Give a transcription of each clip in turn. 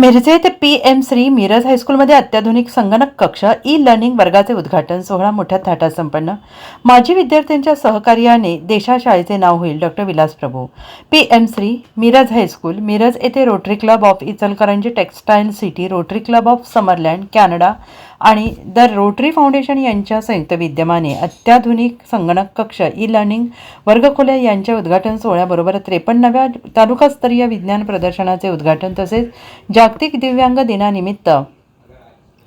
मिरजे ते P M Shri Miraj हायस्कूलमध्ये अत्याधुनिक संगणक कक्ष ई लर्निंग वर्गाचे उद्घाटन सोहळा मोठ्या थाटात संपन्न. माजी विद्यार्थ्यांच्या सहकार्याने देशा शाळेचे नाव होईल doctor Vilas Prabhu. P M Shri Miraj high school Miraj येथे Rotary Club of Ichalkaranji Textile City Rotary Club of Summerland Canada आणि द रोटरी फाउंडेशन यांच्या संयुक्त विद्यमाने अत्याधुनिक संगणक कक्ष ई लर्निंग वर्गखोल्या यांच्या उद्घाटन सोहळ्याबरोबर त्रेपन्नव्या तालुकास्तरीय विज्ञान प्रदर्शनाचे उद्घाटन तसेच जागतिक दिव्यांग दिनानिमित्त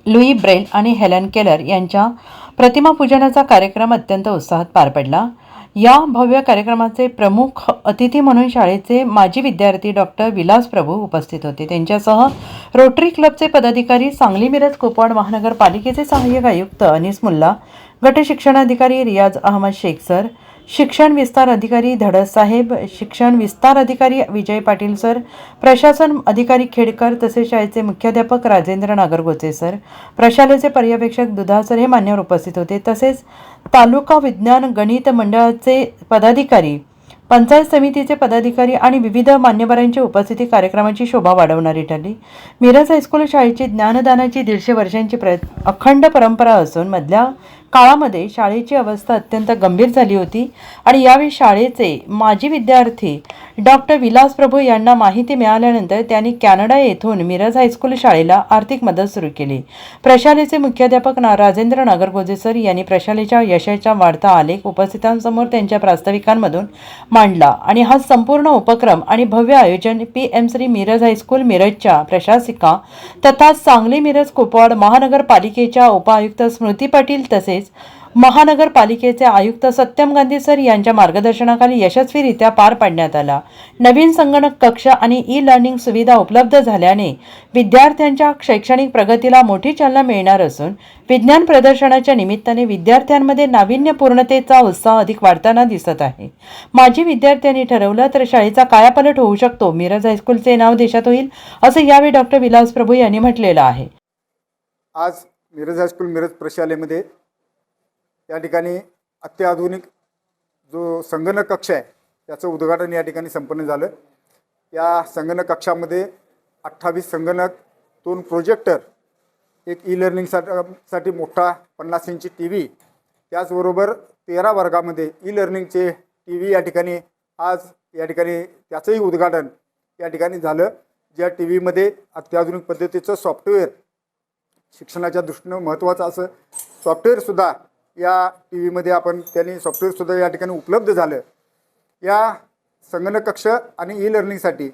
लुई ब्रेल आणि हेलन केलर यांच्या प्रतिमा पूजनाचा कार्यक्रम अत्यंत उत्साहात पार पडला. या भव्य कार्यक्रमाचे प्रमुख अतिथी म्हणून शाळेचे माजी विद्यार्थी डॉक्टर विलास प्रभू उपस्थित होते. त्यांच्यासह रोटरी क्लबचे पदाधिकारी सांगली मिरज कोपवाड महानगरपालिकेचे सहाय्यक आयुक्त अनिस मुल्ला गटशिक्षणाधिकारी रियाज अहमद शेख सर शिक्षण विस्तार अधिकारी धडससाहेब शिक्षण विस्तार अधिकारी विजय पाटील सर प्रशासन अधिकारी खेडकर तसेच शाळेचे मुख्याध्यापक राजेंद्र नागरगोचे सर प्रशालेचे पर्यवेक्षक दुधा सर हे मान्यवर उपस्थित होते. तसेच तालुका विज्ञान गणित मंडळाचे पदाधिकारी पंचायत समितीचे पदाधिकारी आणि विविध मान्यवरांची उपस्थिती कार्यक्रमाची शोभा वाढवणारी ठरली. मिरज हायस्कूल शाळेची ज्ञानदानाची दीडशे वर्षांची प्र अखंड परंपरा असून मधल्या काळामध्ये शाळेची अवस्था अत्यंत गंभीर झाली होती आणि यावेळी शाळेचे माजी विद्यार्थी डॉक्टर विलास प्रभू यांना माहिती मिळाल्यानंतर त्यांनी कॅनडा येथून मिरज हायस्कूल शाळेला आर्थिक मदत सुरू केली. प्रशालेचे मुख्याध्यापक ना राजेंद्र नागरगोजे सर यांनी प्रशालेच्या यशाचा वाढता आलेख उपस्थितांसमोर त्यांच्या प्रास्ताविकांमधून मांडला आणि हा संपूर्ण उपक्रम आणि भव्य आयोजन P M Shri Miraj high school मिरजच्या प्रशासिका तथा सांगली मिरज कुपवाड महानगरपालिकेच्या उपायुक्त स्मृती पाटील तसेच महानगरपालिकेचे आयुक्त सत्यम गांधी सर यांच्या मार्गदर्शनाखाली यशस्वीरित्या पार पाडण्यात आला. नवीन संगणक कक्ष आणि ई लर्निंग सुविधा उपलब्ध झाल्याने विद्यार्थ्यांच्या शैक्षणिक प्रगतीला मोठी चालना मिळणार असून विज्ञान प्रदर्शनाच्या निमित्ताने विद्यार्थ्यांमध्ये नाविन्यपूर्णतेचा उत्साह अधिक वाढताना दिसत आहे. माजी विद्यार्थ्यांनी ठरवलं तर शाळेचा कायापलट होऊ शकतो. मिरज हायस्कूलचे नाव देशात होईल असं यावेळी डॉक्टर विलास प्रभू यांनी म्हटलेलं आहे. आज मिरज हायस्कूल मिरज प्रशालेमध्ये या ठिकाणी अत्याधुनिक जो संगणक कक्ष आहे त्याचं उद्घाटन या ठिकाणी संपन्न झालं. या संगणक कक्षामध्ये अठ्ठावीस संगणक दोन प्रोजेक्टर एक ई लर्निंगसाठी साठी मोठा पन्नास इंची टी व्ही त्याचबरोबर तेरा वर्गामध्ये ई लर्निंगचे टी व्ही या ठिकाणी आज या ठिकाणी त्याचंही उद्घाटन या ठिकाणी झालं. ज्या टी व्हीमध्ये अत्याधुनिक पद्धतीचं सॉफ्टवेअर शिक्षणाच्या दृष्टीनं महत्त्वाचं असं सॉफ्टवेअरसुद्धा या टी व्हीमध्ये आपण त्यांनी सॉफ्टवेअरसुद्धा या ठिकाणी उपलब्ध झालं. या संगणक कक्ष आणि ई लर्निंगसाठी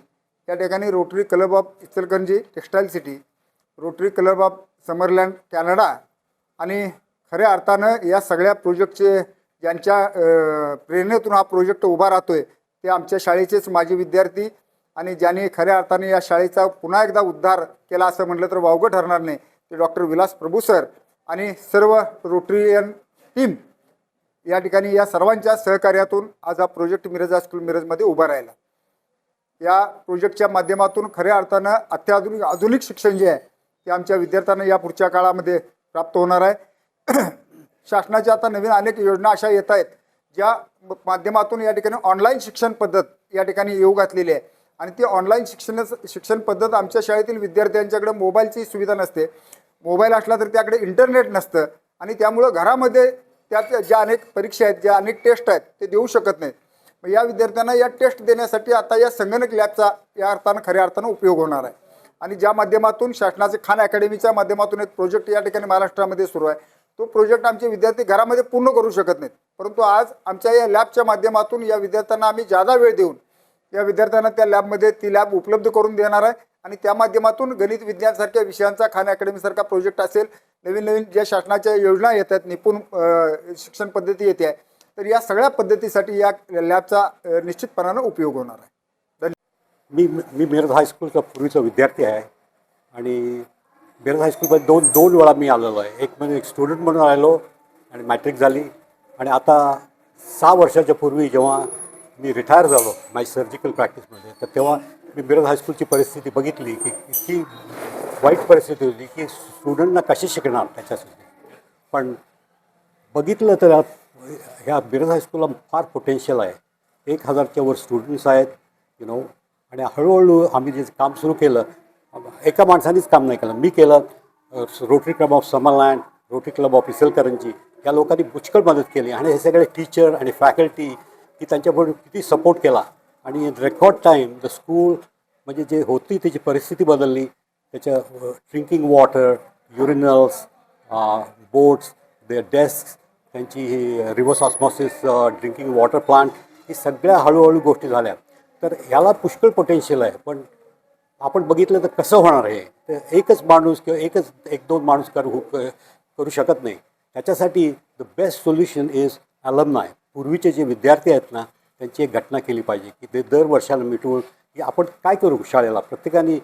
या ठिकाणी Rotary Club of Ichalkaranji Textile City Rotary Club of Summerland Canada आणि खऱ्या अर्थानं या सगळ्या प्रोजेक्टचे ज्यांच्या प्रेरणेतून हा प्रोजेक्ट उभा राहतो आहे ते आमच्या शाळेचेच माजी विद्यार्थी आणि ज्यांनी खऱ्या अर्थाने या शाळेचा पुन्हा एकदा उद्धार केला असं म्हटलं तर वावगं ठरणार नाही. ते डॉक्टर विलास प्रभू सर आणि सर्व रोटरीयन टीम या ठिकाणी या सर्वांच्या सहकार्यातून आज हा प्रोजेक्ट मिरज हायस्कूल मिरजमध्ये उभा राहिला. या प्रोजेक्टच्या माध्यमातून खऱ्या अर्थानं अत्याधुनिक आधुनिक शिक्षण जे आहे ते आमच्या विद्यार्थ्यांना या पुढच्या काळामध्ये प्राप्त होणार आहे. शासनाच्या आता नवीन अनेक योजना अशा येत आहेत ज्या माध्यमातून या ठिकाणी ऑनलाईन शिक्षण पद्धत या ठिकाणी येऊ घातलेली आहे. आणि ती ऑनलाईन शिक्षण शिक्षण पद्धत आमच्या शाळेतील विद्यार्थ्यांच्याकडे मोबाईलची सुविधा नसते. मोबाईल असला तर त्याकडे इंटरनेट नसतं. आणि त्यामुळं घरामध्ये त्यात ज्या अनेक परीक्षा आहेत ज्या अनेक टेस्ट आहेत ते देऊ शकत नाहीत. मग या विद्यार्थ्यांना या टेस्ट देण्यासाठी आता या संगणक लॅबचा या अर्थानं खऱ्या अर्थानं उपयोग होणार आहे. आणि ज्या माध्यमातून शासनाचे खान अकॅडमीच्या माध्यमातून एक प्रोजेक्ट या ठिकाणी महाराष्ट्रामध्ये सुरू आहे. तो प्रोजेक्ट आमचे विद्यार्थी घरामध्ये पूर्ण करू शकत नाहीत. परंतु आज आमच्या या लॅबच्या माध्यमातून या विद्यार्थ्यांना आम्ही जादा वेळ देऊन या विद्यार्थ्यांना त्या लॅबमध्ये ती लॅब उपलब्ध करून देणार आहे. आणि त्या माध्यमातून गणित विज्ञानसारख्या विषयांचा खान अकॅडमीसारखा प्रोजेक्ट असेल नवीन नवीन ज्या शासनाच्या योजना येत आहेत निपुण शिक्षण पद्धती येते आहे तर या सगळ्या पद्धतीसाठी या लॅबचा निश्चितपणानं उपयोग होणार आहे. मी मी मिरज हायस्कूलचा पूर्वीचा विद्यार्थी आहे आणि मिरज हायस्कूलमध्ये दोन दोन वेळा मी आलेलो आहे. एक म्हणजे एक स्टुडंट म्हणून आलेलो आणि मॅट्रिक झाली. आणि आता सहा वर्षाच्या पूर्वी जेव्हा मी रिटायर झालो माझी सर्जिकल प्रॅक्टिसमध्ये तर तेव्हा मी मिरज हायस्कूलची परिस्थिती बघितली की इतकी वाईट परिस्थिती होती की स्टुडंटना कशी शिकणार त्याच्यासाठी? पण बघितलं तर ह्या बिरज हायस्कूलला फार पोटेन्शियल आहे. एक हजारच्या वर स्टुडंट्स आहेत यु नो आणि हळूहळू आम्ही जे काम सुरू केलं एका माणसानेच काम नाही केलं. मी केलं Rotary Club of Summerland Rotary Club of Ichalkaranji या लोकांनी पुष्कळ मदत केली. आणि हे सगळे टीचर आणि फॅकल्टी की त्यांच्याबरोबर किती सपोर्ट केला. आणि रेकॉर्ड टाईम द स्कूल म्हणजे जे होती त्याची परिस्थिती बदलली. त्याच्या drinking water urinals boards the desk त्यांची ही reverse osmosis drinking water plant ही सगळ्या हळूहळू गोष्टी झाल्या. तर ह्याला पुष्कळ पोटेन्शियल आहे पण आपण बघितलं तर कसं होणार आहे? तर एकच माणूस किंवा एकच एक दोन माणूस करू हो, करू शकत नाही. त्याच्यासाठी the best solution is alumni पूर्वीचे जे विद्यार्थी आहेत ना त्यांची एक घटना केली पाहिजे की ते दर वर्षाला मिटवून की आपण काय करू शाळेला? प्रत्येकाने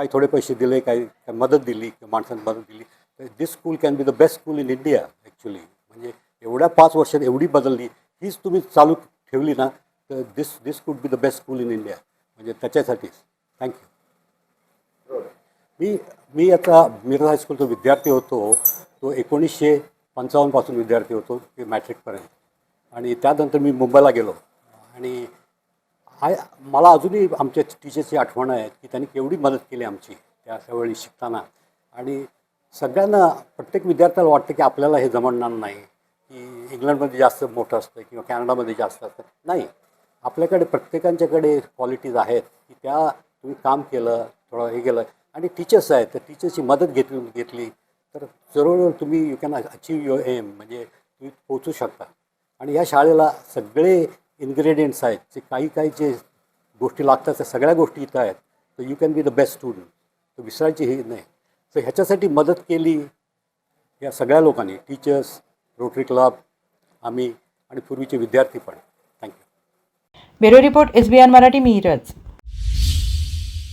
काही थोडे पैसे दिले काही काही मदत दिली किंवा माणसांनी मदत दिली. तर this school can be the best school in India actually म्हणजे एवढ्या पाच वर्षात एवढी बदलली हीच तुम्ही चालू ठेवली ना तर this this could be the best school in India म्हणजे त्याच्यासाठीच थँक्यू मी मी आता मिरज हायस्कूलचा विद्यार्थी होतो तो एकोणीसशे पंचावन्नपासून विद्यार्थी होतो ते मॅट्रिकपर्यंत आणि त्यानंतर मी मुंबईला गेलो. आणि आय मला अजूनही आमच्या टीचर्सची आठवण आहे की त्यांनी केवढी मदत केली आमची त्या त्यावेळी शिकताना. आणि सगळ्यांना प्रत्येक विद्यार्थ्याला वाटतं की आपल्याला हे जमणार नाही की इंग्लंडमध्ये जास्त मोठं असतं किंवा कॅनडामध्ये जास्त असतं. नाही आपल्याकडे प्रत्येकांच्याकडे क्वालिटीज आहेत की त्या तुम्ही काम केलं थोडं हे केलं आणि टीचर्स आहेत तर टीचर्सची मदत घेतली घेतली. तर जरूर तुम्ही you can achieve your aim म्हणजे तुम्ही पोचू शकता. आणि या शाळेला सगळे इन्ग्रेडियंट्स आहेत जे काही काही जे गोष्टी लागतात त्या सगळ्या गोष्टी इथं आहेत. तर you can be the best student तर विसरायची हे नाही. तर ह्याच्यासाठी मदत केली या सगळ्या लोकांनी टीचर्स रोटरी क्लब आम्ही आणि पूर्वीचे विद्यार्थी पण. Thank you bureau report S B N Marathi Miraj